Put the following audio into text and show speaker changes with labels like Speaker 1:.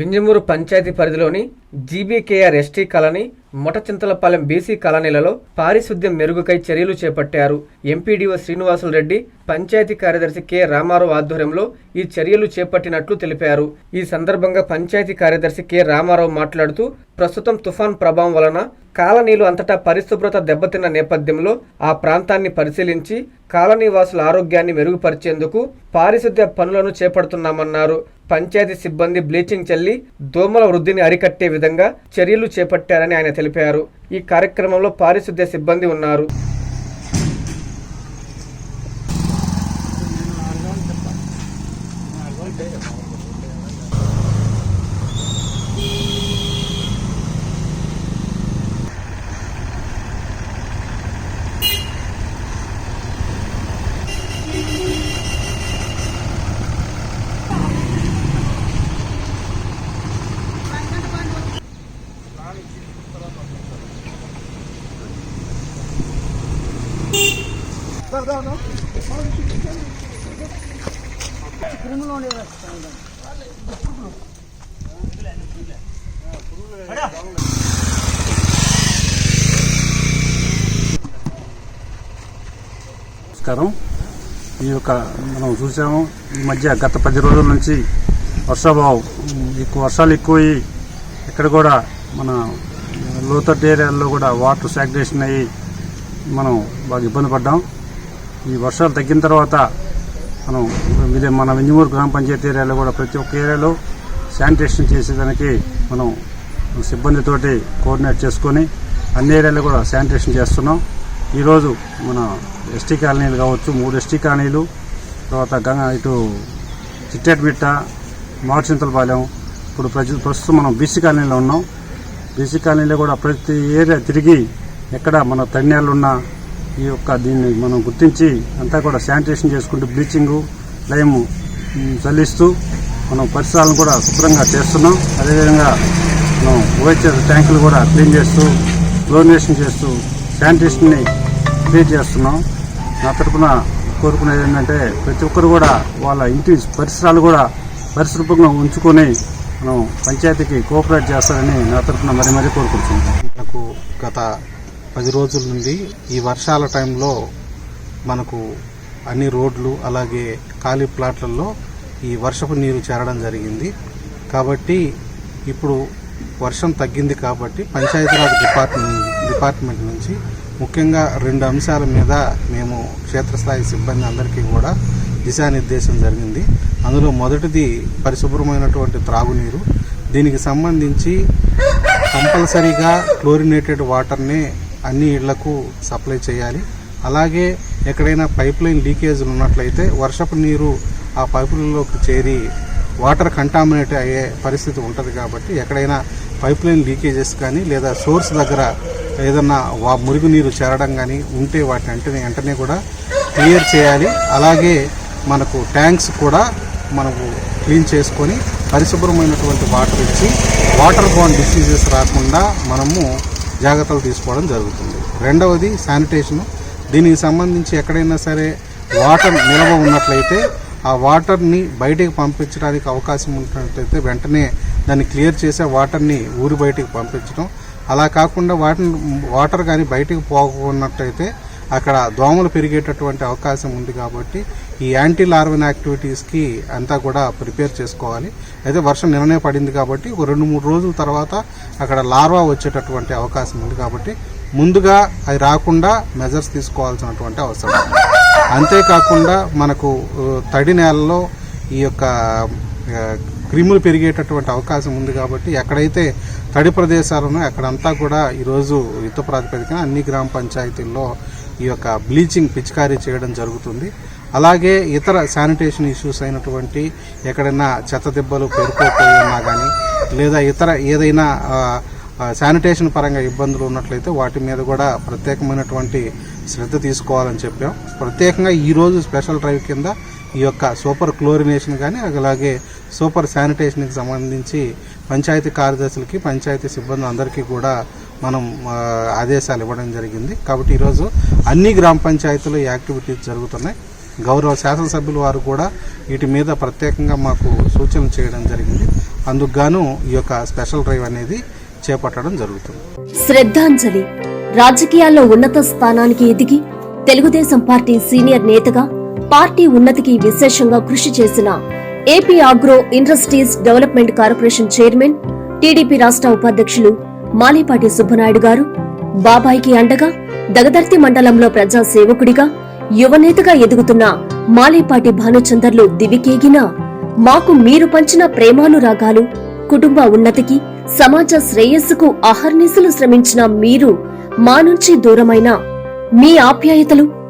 Speaker 1: వింజమూరు పంచాయతీ పరిధిలోని GBKR ST colony Motachintalapalem BC కాలనీలలో పారిశుద్ధ్యం మెరుగుకై చర్యలు చేపట్టారు. ఎంపీడీఓ శ్రీనివాసులు రెడ్డి పంచాయతీ కార్యదర్శి కె. రామారావు ఆధ్వర్యంలో ఈ చర్యలు చేపట్టినట్లు తెలిపారు. ఈ సందర్భంగా పంచాయతీ కార్యదర్శి కె. రామారావు మాట్లాడుతూ ప్రస్తుతం తుఫాన్ ప్రభావం వలన కాలనీలు అంతటా పరిశుభ్రత దెబ్బతిన్న నేపథ్యంలో ఆ ప్రాంతాన్ని పరిశీలించి కాలనీ వాసుల ఆరోగ్యాన్ని మెరుగుపరిచేందుకు పారిశుద్ధ్య పనులను చేపడుతున్నామన్నారు. పంచాయతీ సిబ్బంది బ్లీచింగ్ చల్లి దోమల వృద్ధిని అరికట్టే విధంగా చర్యలు చేపట్టారని ఆయన తెలిపారు. ఈ కార్యక్రమంలో పారిశుద్ధ్య సిబ్బంది ఉన్నారు.
Speaker 2: నమస్కారం. ఈ యొక్క మనం చూసాము ఈ మధ్య గత పది రోజుల నుంచి వర్షాభావం ఎక్కువ వర్షాలు ఎక్కువయ్యి ఇక్కడ కూడా మన లోతట్టు ఏరియాల్లో కూడా వాటర్ సాగ్రేషన్ అయ్యి మనం బాగా ఇబ్బంది పడ్డాం. ఈ వర్షాలు తగ్గిన తర్వాత మనం ఇదే మన వింజమూరు గ్రామ పంచాయతీ ఏరియాలో కూడా ప్రతి ఒక్క ఏరియాలో శానిటేషన్ చేసేదానికి మనం సిబ్బందితోటి కోఆర్డినేట్ చేసుకొని అన్ని ఏరియాలో కూడా శానిటేషన్ చేస్తున్నాం. ఈరోజు మన ఎస్టీ కాలనీలు కావచ్చు మూడు ఎస్టీ కాలనీలు తర్వాత గంగా ఇటు చిట్టేటమిట్ట మాడ్చింతలపాలెం ఇప్పుడు ప్రజ ప్రస్తుతం మనం బీసీ కాలనీలో ఉన్నాం. బీసీ కాలనీలో కూడా ప్రతి ఏరియా తిరిగి ఎక్కడ మన తన్యాలు ఉన్నా ఈ యొక్క దీన్ని మనం గుర్తించి అంతా కూడా శానిటేషన్ చేసుకుంటూ బ్లీచింగు లైమ్ చల్లిస్తూ మనం పరిసరాలను కూడా శుభ్రంగా చేస్తున్నాం. అదేవిధంగా మనం ఓహెచ్ఎస్ ట్యాంకులు కూడా క్లీన్ చేస్తూ క్లోరినేషన్ చేస్తూ శానిటేషన్ని క్రియేట్ చేస్తున్నాం. నా తరపున కోరుకునేది ఏంటంటే ప్రతి ఒక్కరు కూడా వాళ్ళ ఇంటి పరిసరాలు కూడా పరిశుభ్రంగా ఉంచుకొని మనం పంచాయతీకి కోఆపరేట్ చేస్తారని నా తరపున మరీ మరీ కోరుకుంటున్నాం
Speaker 3: నాకు గత పది రోజుల నుండి ఈ వర్షాల టైంలో మనకు అన్ని రోడ్లు అలాగే ఖాళీ ప్లాట్లలో ఈ వర్షపు నీరు చేరడం జరిగింది. కాబట్టి ఇప్పుడు వర్షం తగ్గింది కాబట్టి పంచాయతీరాజ్ డిపార్ట్మెంట్ డిపార్ట్మెంట్ నుంచి ముఖ్యంగా రెండు అంశాల మీద మేము క్షేత్రస్థాయి సిబ్బంది అందరికీ కూడా దిశానిర్దేశం జరిగింది. అందులో మొదటిది పరిశుభ్రమైనటువంటి త్రాగునీరు. దీనికి సంబంధించి కంపల్సరీగా క్లోరినేటెడ్ వాటర్నే అన్ని ఇళ్ళకు సప్లై చేయాలి. అలాగే ఎక్కడైనా పైప్ లైన్ లీకేజ్లు ఉన్నట్లయితే వర్షపు నీరు ఆ పైపులలోకి చేరి వాటర్ కంటామినేట్ అయ్యే పరిస్థితి ఉంటుంది కాబట్టి ఎక్కడైనా పైప్ లైన్ లీకేజెస్ కానీ లేదా సోర్స్ దగ్గర ఏదన్నా వా మురుగు నీరు చేరడం కానీ ఉంటే వాటిని వెంటనే వెంటనే కూడా క్లియర్ చేయాలి. అలాగే మనకు ట్యాంక్స్ కూడా మనకు క్లీన్ చేసుకొని పరిశుభ్రమైనటువంటి వాటర్ ఇచ్చి వాటర్ బాండ్ డిసీజెస్ రాకుండా మనము జాగ్రత్తలు తీసుకోవడం జరుగుతుంది. రెండవది శానిటేషను. దీనికి సంబంధించి ఎక్కడైనా సరే వాటర్ నిల్వ ఉన్నట్లయితే ఆ వాటర్ని బయటికి పంపించడానికి అవకాశం ఉన్నట్లయితే వెంటనే దాన్ని క్లియర్ చేసే వాటర్ని ఊరి బయటికి పంపించడం. అలా కాకుండా వాటర్ వాటర్ కానీ బయటికి పోకున్నట్టయితే అక్కడ దోమలు పెరిగేటటువంటి అవకాశం ఉంది కాబట్టి ఈ యాంటీ లార్వన్ యాక్టివిటీస్కి అంతా కూడా ప్రిపేర్ చేసుకోవాలి అయితే వర్షం నిన్ననే పడింది కాబట్టి ఒక రెండు మూడు రోజుల తర్వాత అక్కడ లార్వా వచ్చేటటువంటి అవకాశం ఉంది కాబట్టి ముందుగా అది రాకుండా మెజర్స్ తీసుకోవాల్సినటువంటి అవసరం ఉంది. అంతేకాకుండా మనకు తడి నేలలో ఈ యొక్క క్రిములు పెరిగేటటువంటి అవకాశం ఉంది కాబట్టి ఎక్కడైతే తడి ప్రదేశాలను ఉన్నాయో అక్కడంతా కూడా ఈరోజు యుద్ధ ప్రాతిపదికన అన్ని గ్రామ పంచాయతీల్లో ఈ యొక్క బ్లీచింగ్ పిచికారీ చేయడం జరుగుతుంది. అలాగే ఇతర శానిటేషన్ ఇష్యూస్ అయినటువంటి ఎక్కడైనా చెత్త దెబ్బలు పేరుకోపోయి ఉన్నా కానీ లేదా ఇతర ఏదైనా శానిటేషన్ పరంగా ఇబ్బందులు ఉన్నట్లయితే వాటి మీద కూడా ప్రత్యేకమైనటువంటి శ్రద్ధ తీసుకోవాలని చెప్పాం. ప్రత్యేకంగా ఈరోజు స్పెషల్ డ్రైవ్ కింద ఈ యొక్క సూపర్ క్లోరినేషన్ కానీ అలాగే సూపర్ శానిటేషన్కి సంబంధించి పంచాయతీ కార్యదర్శులకి పంచాయతీ సిబ్బంది అందరికీ కూడా మనం ఆదేశాలు ఇవ్వడం జరిగింది. కాబట్టి ఈరోజు అన్ని గ్రామ పంచాయతీలు యాక్టివిటీస్ జరుగుతున్నాయి. గౌరవ శాసనసభ్యుల వారు కూడా వీటి మీద ప్రత్యేకంగా మాకు సూచనలు చేయడం జరిగింది. అందుకు గాను ఈ యొక్క స్పెషల్ డ్రైవ్ అనేది చేపట్టడం జరుగుతుంది.
Speaker 4: శ్రద్ధాంజలి రాజకీయాల్లో ఉన్నత స్థానానికి ఎదిగి తెలుగుదేశం పార్టీ సీనియర్ నేతగా పార్టీ ఉన్నతికి విశేషంగా కృషి చేసిన AP agro industries development corporation chairman TDP రాష్ట్ర ఉపాధ్యక్షులు మాలేపాటి సుబ్బనాయుడు గారు బాబాయికి అండగా దగదర్తి మండలంలో ప్రజా సేవకుడిగా యువనేతగా ఎదుగుతున్న మాలేపాటి భానుచందర్లు దివికేగినా మాకు మీరు పంచిన ప్రేమానురాగాలు కుటుంబ ఉన్నతికి సమాజ శ్రేయస్సుకు అహర్నిశలు శ్రమించిన మీరు మా నుంచి దూరమైన మీ ఆప్యాయతలు